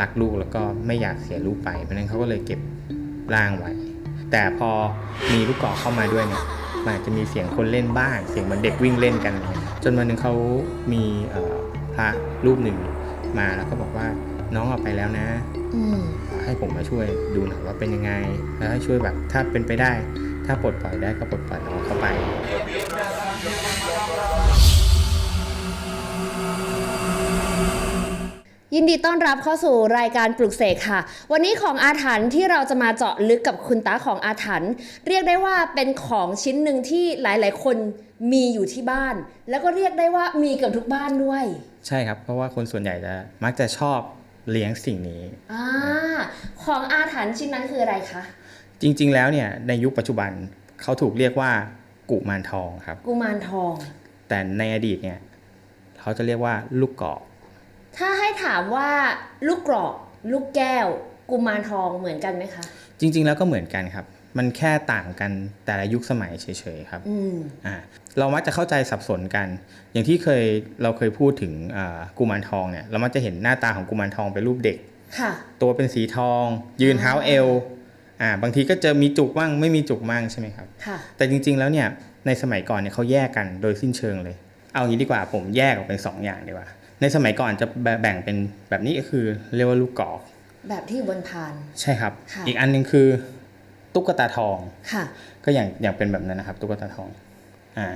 รักลูกแล้วก็ไม่อยากเสียลูกไป เพราะฉะนั้นเขาก็เลยเก็บร่างไว้ แต่พอมีลูกกอกเข้ามาด้วยเนี่ยมันอาจจะมีเสียงคนเล่นบ้าง เสียงเหมือนเด็กวิ่งเล่นกัน จนวันหนึ่งเขามีเอ่อพระรูปหนึ่งมาแล้วก็บอกว่าน้องออกไปแล้วนะอืมให้ผมมาช่วยดูหน่อยว่าเป็นยังไง แล้วให้ช่วยแบบถ้าเป็นไปได้ ถ้าปลดปล่อยได้ก็ปลดปล่อยน้องเข้าไป ยินดีต้อนรับเข้าสู่รายการปลุกเสกค่ะ วันนี้ของอาถรรพ์ที่เราจะมาเจาะลึกกับคุณตาของอาถรรพ์เรียกได้ว่าเป็นของชิ้นหนึ่งที่หลาย ๆ คนมีอยู่ที่บ้าน แล้วก็เรียกได้ว่ามีเกือบทุกบ้านด้วย ใช่ครับ เพราะว่าคนส่วนใหญ่จะมักจะชอบเลี้ยงสิ่งนี้อ่าของอาถรรพ์ชิ้นนั้นคืออะไรคะจริง ๆ แล้วเนี่ยในยุคปัจจุบันเขาถูกเรียกว่ากุมารทองครับ กุมารทอง แต่ในอดีตเนี่ยเขาจะเรียกว่าลูกกอก ถ้าให้ถามว่าลูกกรอก ลูกแก้ว กุมารทองเหมือนกันไหมคะ จริง ๆ แล้วก็เหมือนกันครับ มันแค่ต่างกันแต่ละยุคสมัยเฉยๆครับอืมอ่าเรามักจะเข้าใจสับสนกัน อย่างที่เคยเราเคยพูดถึงอ่ากุมารทองเนี่ยเรามักจะเห็นหน้าตาของกุมารทองเป็นรูปเด็ก ค่ะ ตัวเป็นสีทอง ยืนเท้าเอวอ่าบางทีก็จะมีจุกบ้างไม่มีจุกบ้างใช่ไหมครับ ค่ะ แต่จริง ๆ แล้วเนี่ยในสมัยก่อนเนี่ยเขาแยกกันโดยสิ้นเชิงเลย เอางี้ดีกว่าผมแยกออกเป็นสองอย่างดีกว่า ในสมัยก่อนจะแบ่งเป็นแบบนี้ก็คือเรียกว่าลูกกอก แบบที่อยู่บนพาน ใช่ครับค่ะอีกอันหนึงคือตุ๊กตาทองค่ะ ก็อย่างอย่างเป็นแบบนั้นนะครับ ตุ๊กตาทองอ่า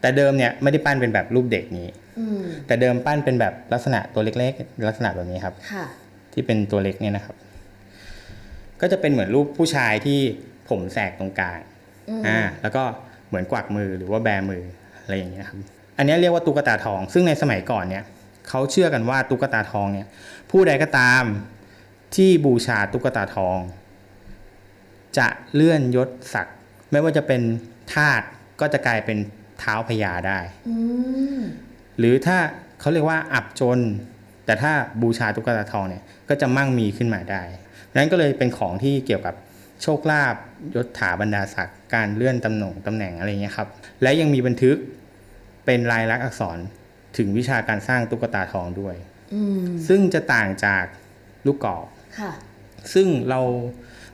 แต่เดิมเนี่ยไม่ได้ปั้นเป็นแบบรูปเด็กนี้อืมแต่เดิมปั้นเป็นแบบลักษณะตัวเล็กๆ ลักษณะแบบนี้ครับค่ะที่เป็นตัวเล็กเนี่ยนะครับ ก็จะเป็นเหมือนรูปผู้ชายที่ผมแสกตรงกลางอืมอ่าแล้วก็เหมือนกวักมือหรือว่าแบมืออะไรอย่างเงี้ยครับ อันเนี้ยเรียกว่าตุ๊กตาทอง ซึ่งในสมัยก่อนเนี่ย เขาเชื่อกันว่าตุ๊กตาทองเนี่ยผู้ใดก็ตามที่บูชาตุ๊กตาทอง จะเลื่อนยศศักดิ์ไม่ว่าจะเป็นทาสก็จะกลายเป็นเท้าพญาได้อืมหรือถ้าเขาเรียกว่าอับจน แต่ถ้าบูชาตุ๊กตาทองเนี่ยก็จะมั่งมีขึ้นมาได้นั้นก็เลยเป็นของที่เกี่ยวกับโชคลาภยศถาบรรดาศักดิ์การเลื่อนตำแหน่งตำแหน่งอะไรเงี้ยครับ และยังมีบันทึกเป็นลายลักษณ์อักษร ถึงวิชาการสร้างตุ๊กตาทองด้วยอืมซึ่งจะต่างจากลูกกอกค่ะซึ่งเรา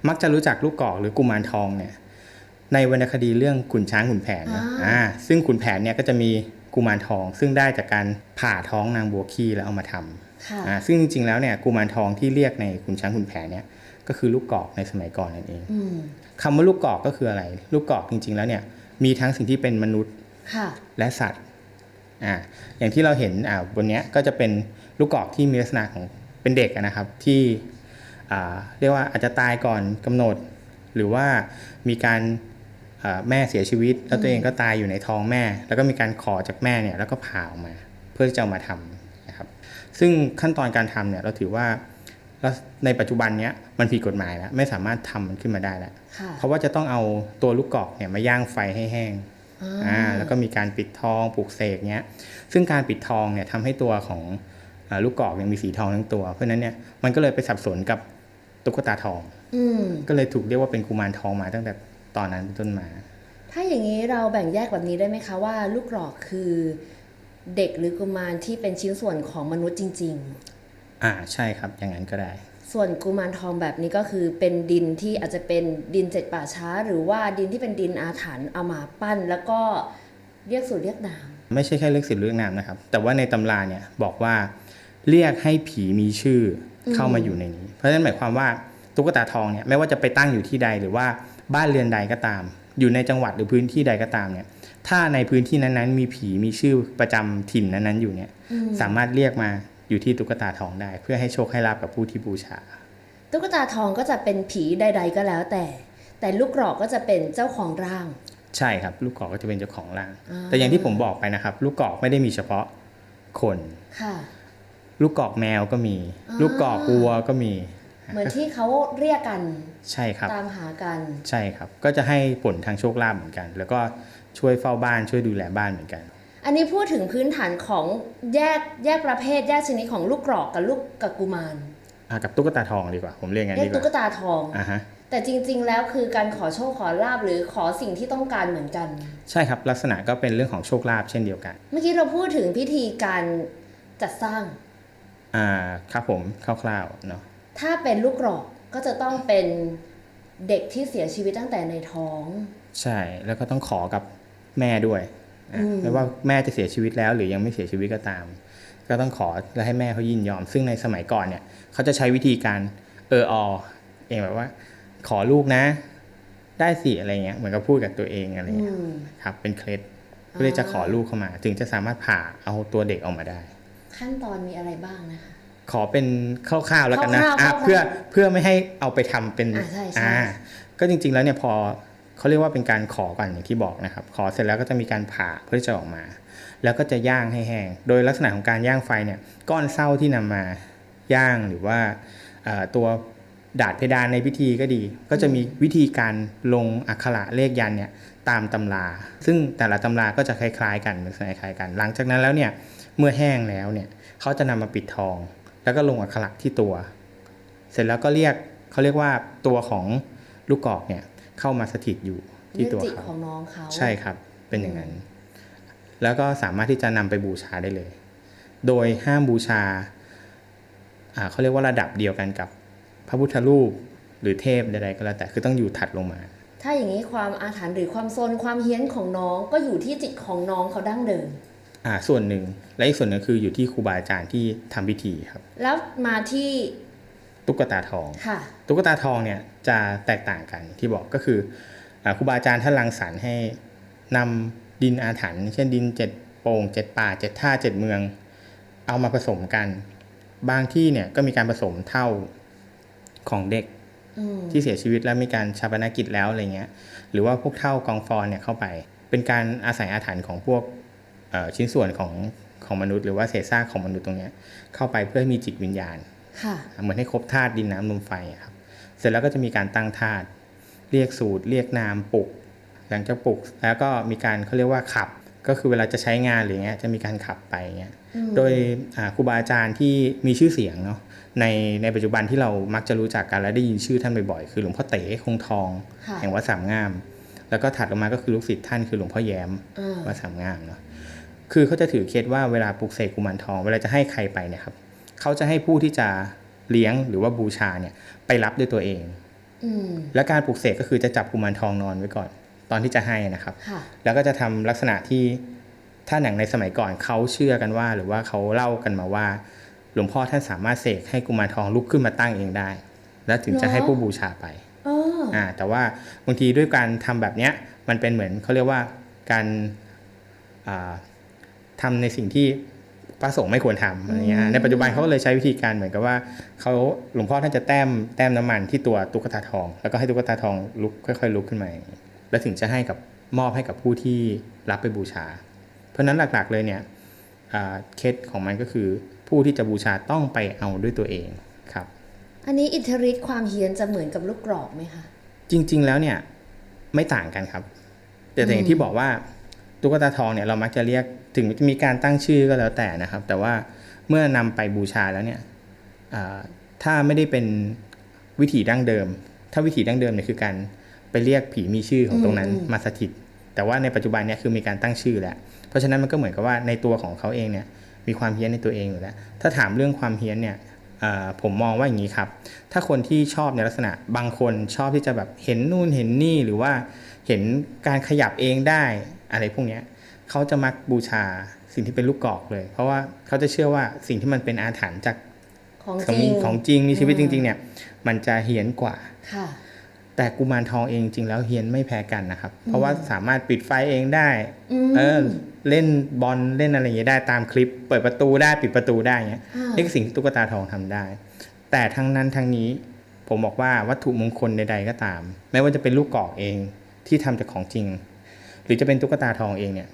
มักจะรู้จักลูกกอกหรือกุมารทองเนี่ย ในวรรณคดีเรื่องขุนช้างขุนแผนนะอ่าอ่าซึ่งขุนแผนเนี่ยก็จะมีกุมารทอง ซึ่งได้จากการผ่าท้องนางบัวขี้แล้วเอามาทำค่ะอ่าซึ่งจริงๆแล้วเนี่ยกุมารทองที่เรียกในขุนช้างขุนแผนเนี่ยก็คือลูกกอกในสมัยก่อนนั่นเองอืมคำว่าลูกกอกก็คืออะไร ลูกกอกจริง ๆ แล้วเนี่ยมีทั้งสิ่งที่เป็นมนุษย์ค่ะและสัตว์ อ่าอย่างที่เราเห็นอ่าบนเนี้ยก็จะเป็นลูกกอกที่มีลักษณะของเป็นเด็กอะนะครับที่อ่าเรียกว่าอาจจะตายก่อนกำหนด หรือว่ามีการอ่าแม่เสียชีวิต แล้วตัวเองก็ตายอยู่ในท้องแม่ แล้วก็มีการขอจากแม่เนี่ยแล้วก็ผ่าออกมา เพื่อที่จะเอามาทำนะครับซึ่งขั้นตอนการทำเนี่ยเราถือว่าแล้วในปัจจุบันเนี้ยมันผิดกฎหมายแล้วไม่สามารถทำมันขึ้นมาได้แล้วค่ะเพราะว่าจะต้องเอาตัวลูกกอกเนี่ยมาย่างไฟให้แห้ง อ่าอ่าแล้วก็มีการปิดทองปลูกเสกเนี้ย ซึ่งการปิดทองเนี่ยทำให้ตัวของอาลูกกอกเนี่ยมีสีทองทั้งตัว เพราะฉะนั้นเนี่ยมันก็เลยไปสับสนกับตุ๊กตาทองอืมก็เลยถูกเรียกว่าเป็นกุมารทองมาตั้งแต่ตอนนั้นเป็นต้นมา ถ้าอย่างนี้เราแบ่งแยกแบบนี้ได้ไหมคะว่า ลูกกรอกคือเด็กหรือกุมารที่เป็นชิ้นส่วนของมนุษย์จริงอ่าใช่ครับอย่างนั้นก็ได้ๆ ส่วนกุมารทองแบบนี้ก็คือเป็นดินที่อาจจะเป็นดินเจ็ดป่าช้า หรือว่าดินที่เป็นดินอาถรรพ์เอามาปั้น แล้วก็เรียกสูตรเรียกนามไม่ใช่แค่เลือกสิทธิ์เลือกนามนะครับ แต่ว่าในตำราเนี่ยบอกว่าเรียกให้ผีมีชื่อเข้ามาอยู่ในนี้ เพราะฉะนั้นหมายความว่าตุ๊กตาทองเนี่ยไม่ว่าจะไปตั้งอยู่ที่ใดหรือว่าบ้านเรือนใดก็ตาม อยู่ในจังหวัดหรือพื้นที่ใดก็ตามเนี่ยถ้าในพื้นที่นั้นๆ มีผีมีชื่อประจำถิ่นนั้นๆอยู่เนี่ยสามารถเรียกมา อยู่ที่ตุ๊กตาทองได้ เพื่อให้โชคให้ลาบกับผู้ที่บูชา ตุ๊กตาทองก็จะเป็นผีใด ๆ ก็แล้วแต่ แต่ลูกกรอกก็จะเป็นเจ้าของร่าง ใช่ครับ ลูกกอกก็จะเป็นเจ้าของร่างอ่าแต่อย่างที่ผมบอกไปนะครับ ลูกกอกไม่ได้มีเฉพาะคนค่ะ ลูกกอกแมวก็มีอ่าลูกกอกวัวก็มี เหมือนที่เขาเรียกกันใช่ครับ ตามหากันใช่ครับ ก็จะให้ผลทางโชคลาภเหมือนกัน แล้วก็ช่วยเฝ้าบ้านช่วยดูแลบ้านเหมือนกัน อันนี้พูดถึงพื้นฐานของแยกแยกประเภทแยกชนิดของลูกกรอกกับลูกกับกุมารอะกับตุ๊กตาทองดีกว่า ผมเรียกงั้นเรียดีกกตุ๊กว่าตาทอง อ่าฮะ แต่จริง ๆ แล้วคือการขอโชคขอลาบหรือขอสิ่งที่ต้องการเหมือนกัน ใช่ครับลักษณะก็เป็นเรื่องของโชคลาภเช่นเดียวกัน เมื่อกี้เราพูดถึงพิธีการจัดสร้าง อ่าครับผมคร่าวๆเนาะถ้าเป็นลูกกรอกก็จะต้องเป็นเด็กที่เสียชีวิตตั้งแต่ในท้อง ใช่แล้วก็ต้องขอกับแม่ด้วยอะอืม ไม่ว่าแม่จะเสียชีวิตแล้ว หรือยังไม่เสียชีวิตก็ตาม ก็ต้องขอและให้แม่เขายินยอม ซึ่งในสมัยก่อนเนี่ยเขาจะใช้วิธีการเอออเองแบบว่า ขอลูกนะ ได้สิอะไรเงี้ยเหมือนกับพูดกับตัวเองอะไรอืเงี้ยมครับ เป็นเคล็ดเพื่อที่จะขอลูกเข้ามา ถึงจะสามารถผ่าเอาตัวเด็กออกมาได้ ขั้นตอนมีอะไรบ้างนะคะขอเป็นคร่าวๆแล้วกันนะคร่าวๆอะคร่าวๆเพื่อเพื่อไม่ให้เอาไปทำเป็นอ่าใช่ใช่อ่าก็จริงๆแล้วเนี่ยพอ เขาเรียกว่าเป็นการขอก่อนอย่างที่บอกนะครับ ขอเสร็จแล้วก็จะมีการผ่าเพื่อจะออกมา แล้วก็จะย่างให้แห้ง โดยลักษณะของการย่างไฟเนี่ยก้อนเศร้าที่นำมาย่างหรือว่าตัวดาดเพดานในพิธีก็ดี ก็จะมีวิธีการลงอักขระเลขยันเนี่ยตามตำรา ซึ่งแต่ละตำราก็จะคล้ายๆกันคล้ายๆกัน หลังจากนั้นแล้วเนี่ยเมื่อแห้งแล้วเนี่ยเขาจะนำมาปิดทอง แล้วก็ลงอักขระที่ตัว เสร็จแล้วก็เรียกเขาเรียกว่าตัวของลูกกอกเนี่ย เข้ามาสถิตอยู่ที่ยึดตัวจิตเขาของน้องเขาใช่ครับ เป็นอย่างนั้น แล้วก็สามารถที่จะนำไปบูชาได้เลย โดยห้ามบูชาอ่าเขาเรียกว่าระดับเดียวกันกับพระพุทธรูปหรือเทพใดๆก็แล้วแต่คือต้องอยู่ถัดลงมา ถ้าอย่างนี้ความอาถรรพ์หรือความโซนความเฮี้ยนของน้องก็อยู่ที่จิตของน้องเขาดั้งเดิมอ่าส่วนหนึ่งและอีกส่วนหนึ่งคืออยู่ที่ครูบาอาจารย์ที่ทำพิธีครับ แล้วมาที่ ตุ๊กตาทองค่ะตุ๊กตาทองเนี่ยจะแตกต่างกันที่บอกก็คืออาครูบาอาจารย์ท่านรังสรรค์ให้นำดินอาถรรพ์เช่นดินเจ็ดโป่งเจ็ดป่าเจ็ดท่าเจ็ดเมือง เอามาผสมกัน บางที่เนี่ยก็มีการผสมเท่าของเด็กอืมที่เสียชีวิตแล้วมีการชาปนกิจแล้วอะไรเงี้ย หรือว่าพวกเท่ากองฟอนเนี่ยเข้าไป เป็นการอาศัยอาถรรพ์ของพวกเอ่อชิ้นส่วนของของมนุษย์ หรือว่าเศษซากของมนุษย์ตรงเนี้ยเข้าไปเพื่อให้มีจิตวิญญาณค่ะ เหมือนให้ครบธาตุดินน้ำลมไฟอะครับ เสร็จแล้วก็จะมีการตั้งธาตุเรียกสูตร เรียกนามปลุก หลังจากปลุกแล้วก็มีการเขาเรียกว่าขับ ก็คือเวลาจะใช้งานหรือเงี้ยจะมีการขับไปเงี้ยอืมโดยอ่าครูบาอาจารย์ที่มีชื่อเสียงเนาะในในปัจจุบันที่เรามักจะรู้จักกันและได้ยินชื่อท่านบ่อยๆคือหลวงพ่อเต๋คงทองค่ะแห่งวัดสามงาม แล้วก็ถัดลงมาก็คือลูกศิษย์ท่านคือหลวงพ่อแย้มอ่าวัดสามงามเนาะคือเขาจะถือเคล็ดว่าเวลาปลุกเสกกุมารทอง เวลาจะให้ใครไปเนี่ยครับ เขาจะให้ผู้ที่จะเลี้ยงหรือว่าบูชาเนี่ยไปรับด้วยตัวเองอืมและการปลุกเสกก็คือจะจับกุมารทองนอนไว้ก่อน ตอนที่จะให้นะครับค่ะแล้วก็จะทำลักษณะที่ถ้าหนังในสมัยก่อนเขาเชื่อกันว่า หรือว่าเขาเล่ากันมาว่า หลวงพ่อท่านสามารถเสกให้กุมารทองลุกขึ้นมาตั้งเองได้ แล้วถึงจะให้ผู้บูชาไปเอออ่าแต่ว่าบางทีด้วยการทำแบบเนี้ยมันเป็นเหมือนเขาเรียกว่าการอ่าทำในสิ่งที่ พระสงฆ์ไม่ควรทำอะไรเงี้ยอืมในปัจจุบันเขาก็เลยใช้วิธีการเหมือนกับว่าเขาหลวงพ่อท่านจะแต้มแต้มน้ำมันที่ตัวตุ๊กตาทอง แล้วก็ให้ตุ๊กตาทองลุกค่อย ๆ ลุกขึ้นมาอย่างงี้แล้วถึงจะให้กับมอบให้กับผู้ที่รับไปบูชา เพราะฉะนั้นหลักๆเลยเนี่ยอ่าเคสของมันก็คือผู้ที่จะบูชาต้องไปเอาด้วยตัวเองครับ อันนี้อิทธิฤทธิ์ความเฮี้ยนจะเหมือนกับลูกกรอกไหมคะจริง ๆ แล้วเนี่ยไม่ต่างกันครับ แต่แต่อย่างที่บอกว่าตุ๊กตาทองเนี่ยเรามักจะเรียก ถึงจะมีการตั้งชื่อก็แล้วแต่นะครับ แต่ว่าเมื่อนำไปบูชาแล้วเนี่ยอ่าถ้าไม่ได้เป็นวิถีดั้งเดิม ถ้าวิถีดั้งเดิมเนี่ยคือการไปเรียกผีมีชื่อของตรงนั้นอืมอืมมาสถิต แต่ว่าในปัจจุบันเนี่ยคือมีการตั้งชื่อแล้ว เพราะฉะนั้นมันก็เหมือนกับว่าในตัวของเขาเองเนี่ยมีความเฮี้ยนในตัวเองอยู่แล้ว ถ้าถามเรื่องความเฮี้ยนเนี่ยอ่าผมมองว่าอย่างนี้ครับ ถ้าคนที่ชอบในลักษณะบางคนชอบที่จะแบบเห็นนู่นเห็นนี่หรือว่าเห็นการขยับเองได้อะไรพวกเนี้ย เขาจะมักบูชาสิ่งที่เป็นลูกกอกเลย เพราะว่าเขาจะเชื่อว่าสิ่งที่มันเป็นอาถรรพ์จากของของจริงของจริงมีชีวิตอืจมริง ๆ เนี่ย มันจะเฮี้ยนกว่าค่ะแต่กุมารทองเองจริงแล้วเฮี้ยนไม่แพ้กันนะครับ เพราะว่าสามารถปิดไฟเองได้อืมเออเล่นบอลเล่นอะไรอย่างเงี้ยได้ตามคลิป เปิดประตูได้ปิดประตูได้เงี้ยอ่านี่คือสิ่งที่ตุ๊กตาทองทำได้ แต่ทั้งนั้นทั้งนี้ผมบอกว่าวัตถุมงคลใดๆก็ตาม ไม่ว่าจะเป็นลูกกอกเองที่ทำจากของจริง หรือจะเป็นตุ๊กตาทองเองเนี่ย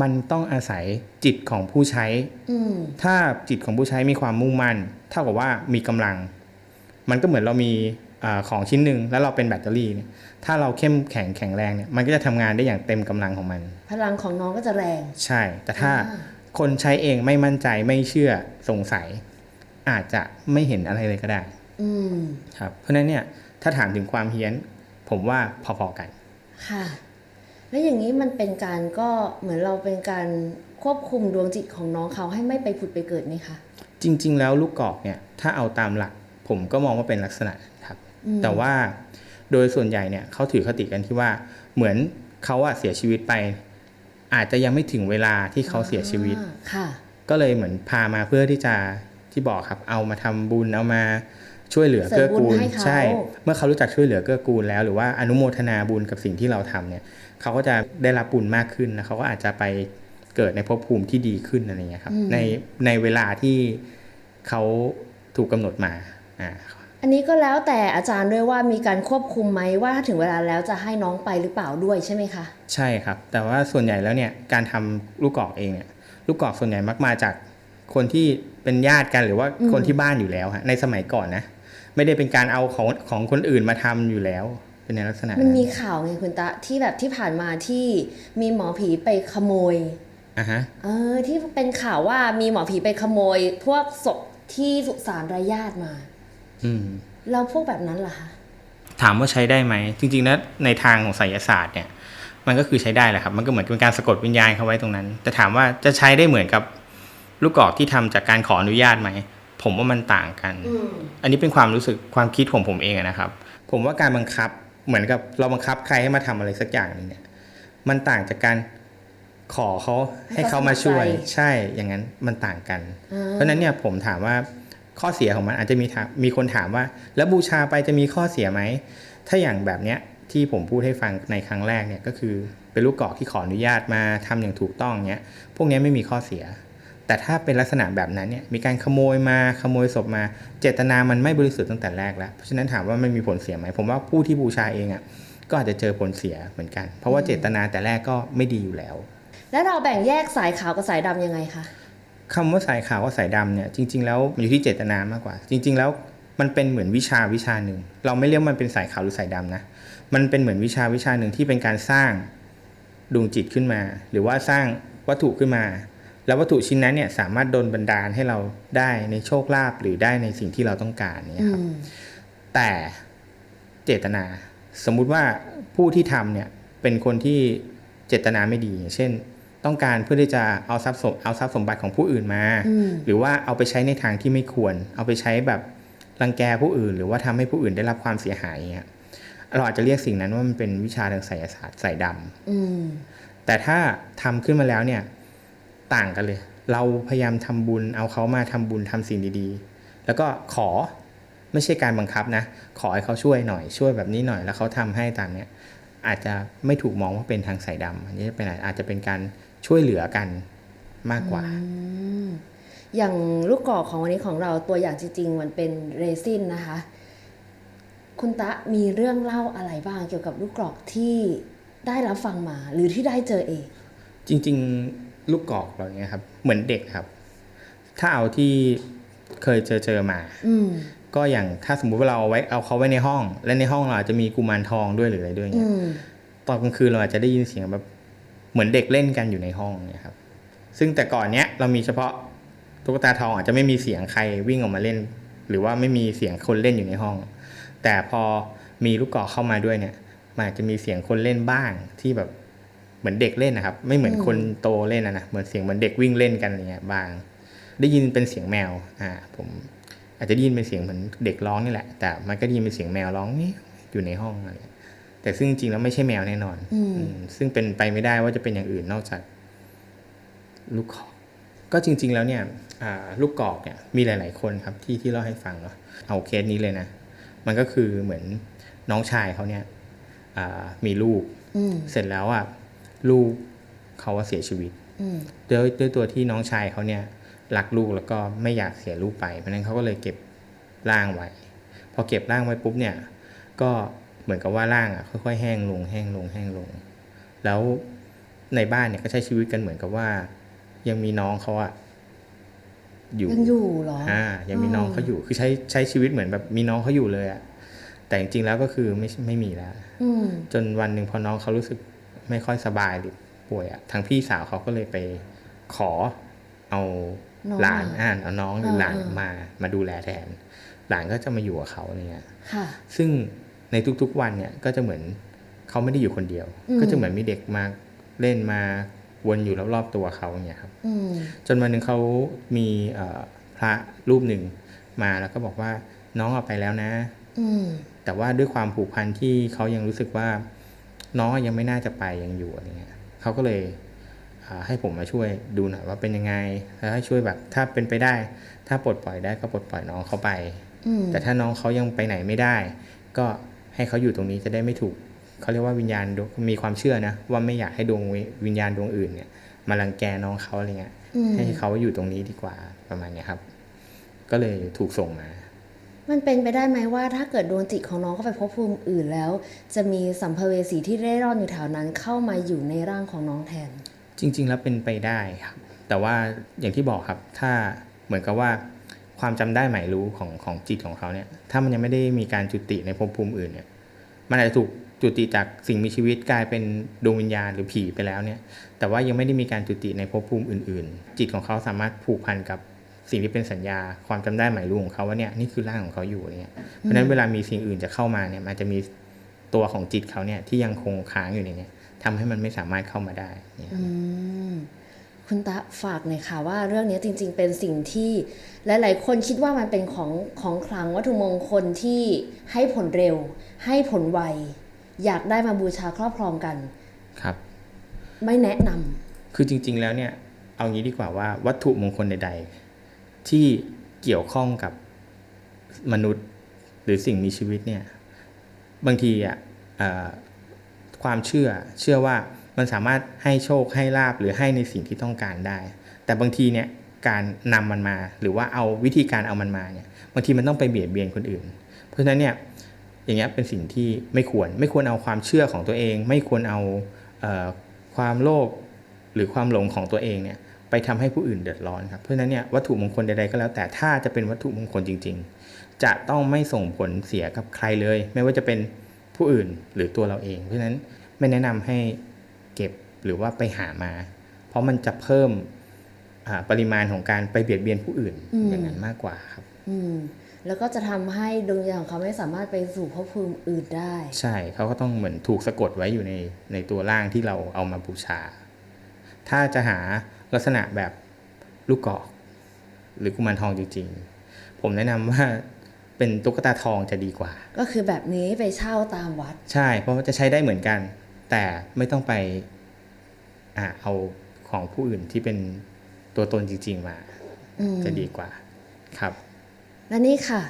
มันต้องอาศัยจิตของผู้ใช้อืมถ้าจิตของผู้ใช้มีความมุ่งมั่น เท่ากับว่ามีกำลัง มันก็เหมือนเรามีอาของชิ้นหนึ่งแล้วเราเป็นแบตเตอรี่เนี่ยถ้าเราเข้มแข็งแข็งแรงเนี่ยมันก็จะทำงานได้อย่างเต็มกำลังของมัน พลังของน้องก็จะแรง ใช่ แต่ถ้าอ่คนใช้เองไม่มั่นใจไม่เชื่อสงสัย อาจจะไม่เห็นอะไรเลยก็ได้อืมครับเพราะฉะนั้นเนี่ยถ้าถามถึงความเฮี้ยน ผมว่าพอๆกัน ค่ะ แล้วอย่างนี้มันเป็นการก็เหมือนเราเป็นการควบคุมดวงจิตของน้องเขาให้ไม่ไปผุดไปเกิดไหมคะ จริง ๆ แล้วลูกกอกเนี่ยถ้าเอาตามหลัก ผมก็มองว่าเป็นลักษณะครับอืมแต่ว่าโดยส่วนใหญ่เนี่ยเขาถือคติกันที่ว่าเหมือนเขาอะเสียชีวิตไป อาจจะยังไม่ถึงเวลาที่เขาเสียชีวิตอ่าค่ะ ก็เลยเหมือนพามาเพื่อที่จะที่บอกครับ เอามาทำบุญเอามา ช่วยเหลือเสริเกื้มอกูบุญลให้เขาใช่ เมื่อเขารู้จักช่วยเหลือเกื้อกูลแล้ว หรือว่าอนุโมทนาบุญกับสิ่งที่เราทำเนี่ยเขาก็จะได้รับบุญมากขึ้นนะเขาก็อาจจะไปเกิดในภพภูมิที่ดีขึ้นอะไรเงี้ยครับอืมในในเวลาที่เขาถูกกำหนดมาอ่าอันนี้ก็แล้วแต่อาจารย์ด้วยว่ามีการควบคุมไหมว่าถ้าถึงเวลาแล้วจะให้น้องไปหรือเปล่าด้วยใช่ไหมคะ ใช่ครับ แต่ว่าส่วนใหญ่แล้วเนี่ยการทำลูกกอกเองเนี่ยลูกกอกส่วนใหญ่มักมาจากคนที่เป็นญาติกันหรือว่าอืมคนที่บ้านอยู่แล้วฮะในสมัยก่อนนะ ไม่ได้เป็นการเอาของของคนอื่นมาทำอยู่แล้ว เป็นในลักษณะมันมีนั้นข่าวไงคุณตะที่แบบที่ผ่านมาที่มีหมอผีไปขโมยอะฮะเออที่เป็นข่าวว่ามีหมอผีไปขโมย พวกศพที่สุสานรายญาติมา อืมแล้วพวกแบบนั้นล่ะคะถามว่าใช้ได้ไหม จริงๆแล้วในทางของไสยศาสตร์เนี่ย มันก็คือใช้ได้แหละครับ มันก็เหมือนเป็นการสะกดวิญญาณเขาไว้ตรงนั้น แต่ถามว่าจะใช้ได้เหมือนกับลูกกอกที่ทำจากการขออนุญาตไหม ผมว่ามันต่างกันอืมอันนี้เป็นความรู้สึกความคิดของผมเองอะนะครับ ผมว่าการบังคับเหมือนกับเราบังคับใครให้มาทำอะไรสักอย่างหนึงเนี่ย มันต่างจากการขอเขาให้เขามาช่วย ใช่อย่างนั้นมันต่างกันอ่าเพราะฉะนั้นเนี่ยผมถามว่าข้อเสียของมันอาจจะมีถามมีคนถามว่า แล้วบูชาไปจะมีข้อเสียไหม ถ้าอย่างแบบเนี้ยที่ผมพูดให้ฟังในครั้งแรกเนี่ยก็คือเป็นลูกกอกที่ขออนุญาตมาทำอย่างถูกต้องเนี้ยพวกเนี้ยไม่มีข้อเสีย แต่ถ้าเป็นลักษณะแบบนั้นเนี่ยมีการขโมยมาขโมยศพมา เจตนามันไม่บริสุทธิ์ตั้งแต่แรกแล้วเพราะฉะนั้นถามว่ามันมีผลเสียไหมผมว่าผู้ที่บูชาเองอะก็อาจจะเจอผลเสียเหมือนกัน เพราะว่าเจตนาแต่แรกก็ไม่ดีอยู่แล้ว แล้วเราแบ่งแยกสายขาวกับสายดำยังไงคะคำว่าสายขาวกับสายดำเนี่ยจริง ๆ แล้วมันอยู่ที่เจตนามากกว่า จริง ๆ แล้วมันเป็นเหมือนวิชาวิชาหนึ่งเราไม่เรียกมันเป็นสายขาวหรือสายดำนะมันเป็นเหมือนวิชาวิชาหนึ่งที่เป็นการสร้างดวงจิตขึ้นมา หรือว่าสร้างวัตถุขึ้นมา แล้ววัตถุชิ้นนั้นเนี่ยสามารถโดนบันดาลให้เราได้ในโชคลาภหรือได้ในสิ่งที่เราต้องการเนี่ยครับอืมแต่เจตนาสมมุติว่าผู้ที่ทำเนี่ยเป็นคนที่เจตนาไม่ดีอย่างเช่น ต้องการเพื่อที่จะเอาทรัพย์สมเอาทรัพย์สมบัติของผู้อื่นมาอืมหรือว่าเอาไปใช้ในทางที่ไม่ควร เอาไปใช้แบบรังแกผู้อื่น หรือว่าทำให้ผู้อื่นได้รับความเสียหายอย่างเงี้ยเราอาจจะเรียกสิ่งนั้นว่ามันเป็นวิชาทางไสยศาสตร์สายดำอืมแต่ถ้าทำขึ้นมาแล้วเนี่ย ต่างกันเลย เราพยายามทำบุญเอาเขามาทำบุญทำสิ่งดีๆ แล้วก็ขอไม่ใช่การบังคับนะ ขอให้เขาช่วยหน่อยช่วยแบบนี้หน่อยแล้วเขาทำให้ตามเนี้ยอาจจะไม่ถูกมองว่าเป็นทางสายดำอันนี้เป็นอาจจะเป็นการช่วยเหลือกันมากกว่าอย่างลูกกรอกของวันนี้ของเราตัวอย่างจริง ๆ มันเป็นเรซินนะคะ คุณตะมีเรื่องเล่าอะไรบ้างเกี่ยวกับลูกกรอกที่ได้รับฟังมา หรือที่ได้เจอเอง จริง ๆ ลูกกอกเราเนี้ยครับ เหมือนเด็กครับ ถ้าเอาที่เคยเจอเจอมาอืมก็อย่างถ้าสมมุติว่าเราเอาไว้เอาเขาไว้ในห้อง และในห้องเราอาจจะมีกุมารทองด้วยหรืออะไรด้วยอืเงี้ยมตอนกลางคืนเราอาจจะได้ยินเสียงแบบเหมือนเด็กเล่นกันอยู่ในห้องเนี่ยครับ ซึ่งแต่ก่อนเนี้ยเรามีเฉพาะตุ๊กตาทองอาจจะไม่มีเสียงใครวิ่งออกมาเล่น หรือว่าไม่มีเสียงคนเล่นอยู่ในห้อง แต่พอมีลูกกอกเข้ามาด้วยเนี่ยมันอาจจะมีเสียงคนเล่นบ้างที่แบบ เหมือนเด็กเล่นนะครับ ไม่เหมือนอืมคนโตเล่นนะนะเหมือนเสียงเหมือนเด็กวิ่งเล่นกันอะไรเงี้ยบาง ได้ยินเป็นเสียงแมวอ่าผมอาจจะได้ยินเป็นเสียงเหมือนเด็กร้องนี่แหละ แต่มันก็ได้ยินเป็นเสียงแมวร้องนี่อยู่ในห้องอะไรเงี้ยแต่ซึ่งจริงๆแล้วไม่ใช่แมวแน่นอนอืมอืมซึ่งเป็นไปไม่ได้ว่าจะเป็นอย่างอื่นนอกจาก ลูกกอกก็จริง ๆ แล้วเนี่ยอ่าลูกกอกเนี่ยมีหลาย ๆ คนครับที่ที่เล่าให้ฟังเนาะเอาเคสนี้เลยนะ มันก็คือเหมือนน้องชายเขาเนี่ยอ่ามีลูกอืมเสร็จแล้วอะ ลูกเขาว่าเสียชีวิตอืมด้วยด้วยตัวที่น้องชายเขาเนี่ยรักลูกแล้วก็ไม่อยากเสียลูกไป เพราะฉะนั้นเขาก็เลยเก็บร่างไว้ พอเก็บร่างไว้ปุ๊บเนี่ย ก็เหมือนกับว่าร่างอะค่อยๆแห้งลงแห้งลงแห้งลง แล้วในบ้านเนี่ยก็ใช้ชีวิตกันเหมือนกับว่า ยังมีน้องเขาอะอยู่ยังอยู่เหรออ่ายังมีน้องเขาอยู่คือใช้ใช้ชีวิตเหมือนแบบมีน้องเขาอยู่เลยอะแต่จริงๆแล้วก็คือไม่ไม่มีแล้วอืมจนวันหนึ่งพอน้องเขารู้สึก ไม่ค่อยสบายหรือป่วยอะทางพี่สาวเขาก็เลยไปขอเอาน้องหลานมาอ่านเอาน้องหรือหลานอ่าๆมามาดูแลแทน หลานก็จะมาอยู่กับเขาอะไรเงี้ยค่ะซึ่งในทุกๆวันเนี่ยก็จะเหมือนเขาไม่ได้อยู่คนเดียวอืมก็จะเหมือนมีเด็กมาเล่นมาวนอยู่รอบๆตัวเขาอย่างเงี้ยครับอืมจนวันหนึ่งเขามีเอ่อพระรูปหนึ่งมาแล้วก็บอกว่าน้องเอาไปแล้วนะอืมแต่ว่าด้วยความผูกพันที่เขายังรู้สึกว่า น้องยังไม่น่าจะไปยังอยู่อะไรเงี้ยเขาก็เลยอ่าให้ผมมาช่วยดูหน่อยว่าเป็นยังไงแล้วให้ช่วยแบบถ้าเป็นไปได้ ถ้าปลดปล่อยได้ก็ปลดปล่อยน้องเขาไปอืมแต่ถ้าน้องเขายังไปไหนไม่ได้ ก็ให้เขาอยู่ตรงนี้จะได้ไม่ถูกเขาเรียกว่าวิญญาณดวงมีความเชื่อนะว่าไม่อยากให้ดวงวิวิญญาณดวงอื่นเนี่ยมารังแกน้องเขาอะไรเงี้ยอืมให้เขาอยู่ตรงนี้ดีกว่าประมาณเนี้ยครับ ก็เลยถูกส่งมา มันเป็นไปได้ไหมว่าถ้าเกิดดวงจิตของน้องเข้าไปพบภูมิอื่นแล้ว จะมีสัมภเวสีที่เร่ร่อนอยู่แถวนั้นเข้ามาอยู่ในร่างของน้องแทน จริง ๆ แล้วเป็นไปได้ครับ แต่ว่าอย่างที่บอกครับถ้าเหมือนกับว่าความจำได้หมายรู้ของของจิตของเขาเนี่ยถ้ามันยังไม่ได้มีการจุติในภพภูมิอื่นเนี่ยมันอาจจะถูกจุติจากสิ่งมีชีวิตกลายเป็นดวงวิญญาณหรือผีไปแล้วเนี่ยแต่ว่ายังไม่ได้มีการจุติในภพภูมิอื่น ๆ จิตของเขาสามารถผูกพันกับ สิ่งที่เป็นสัญญาความจำได้หมายรู้ของเขาว่าเนี่ยนี่คือร่างของเขาอยู่อะไรเนี่ยเพราะฉะนั้นเวลามีสิ่งอื่นจะเข้ามาเนี่ยมันจะมีตัวของจิตเขาเนี่ยที่ยังคงค้างอยู่ในเนี้ทำให้มันไม่สามารถเข้ามาได้เนี่ยอืมคุณตาฝากหน่อยค่ะว่าเรื่องนี้จริง ๆ เป็นสิ่งที่หลายๆคนคิดว่ามันเป็นของของขลังวัตถุมงคลที่ให้ผลเร็ว ให้ผลไว อยากได้มาบูชาครอบครองกันครับ ไม่แนะนำคือจริง ๆ แล้วเนี่ยเอางี้ดีกว่าว่าวัตถุมงคลใด ๆ ที่เกี่ยวข้องกับมนุษย์หรือสิ่งมีชีวิตเนี่ยบางทีอะความเชื่อเชื่อว่ามันสามารถให้โชคให้ลาบหรือให้ในสิ่งที่ต้องการได้ แต่บางทีเนี่ยการนำมันมาหรือว่าเอาวิธีการเอามันมาเนี่ยบางทีมันต้องไปเบียดเบียนคนอื่น เพราะฉะนั้นเนี่ยอย่างเงี้ยเป็นสิ่งที่ไม่ควรไม่ควรเอาความเชื่อของตัวเอง ไม่ควรเอาเอความโลภหรือความหลงของตัวเองเนี่ย ไปทำให้ผู้อื่นเดือดร้อนครับ เพราะฉะนั้นเนี่ยวัตถุมงคลใดๆก็แล้วแต่ถ้าจะเป็นวัตถุมงคลจริง ๆ จะต้องไม่ส่งผลเสียกับใครเลย ไม่ว่าจะเป็นผู้อื่นหรือตัวเราเอง เพราะฉะนั้นไม่แนะนำให้เก็บหรือว่าไปหามา เพราะมันจะเพิ่มอ่าปริมาณของการไปเบียดเบียนผู้อื่นอืมอย่างนั้นมากกว่าครับ อืมแล้วก็จะทำให้ดวงวิญญาณของเขาไม่สามารถไปสู่ภพภูมิอื่นได้ ใช่เขาก็ต้องเหมือนถูกสะกดไว้อยู่ในในตัวร่างที่เราเอามาบูชา ถ้าจะหา ลักษณะแบบลูกกอก หรือกุมารทองจริง ๆ ผมแนะนำว่าเป็นตุ๊กตาทองจะดีกว่า ก็คือแบบนี้ไปเช่าตามวัด ใช่ เพราะว่าจะใช้ได้เหมือนกัน แต่ไม่ต้องไปอ่าเอาของผู้อื่นที่เป็นตัวตนจริง ๆ มาอืมจะดีกว่าครับ และนี่ค่ะ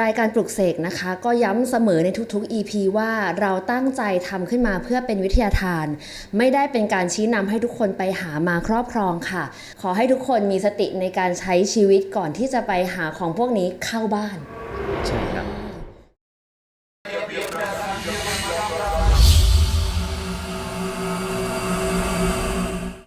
รายการปลุกเสกนะคะ ก็ย้ำเสมอในทุกๆ EP ว่าเราตั้งใจทำขึ้นมาเพื่อเป็นวิทยาทาน ไม่ได้เป็นการชี้นำให้ทุกคนไปหามาครอบครองค่ะ ขอให้ทุกคนมีสติในการใช้ชีวิตก่อนที่จะไปหาของพวกนี้เข้าบ้าน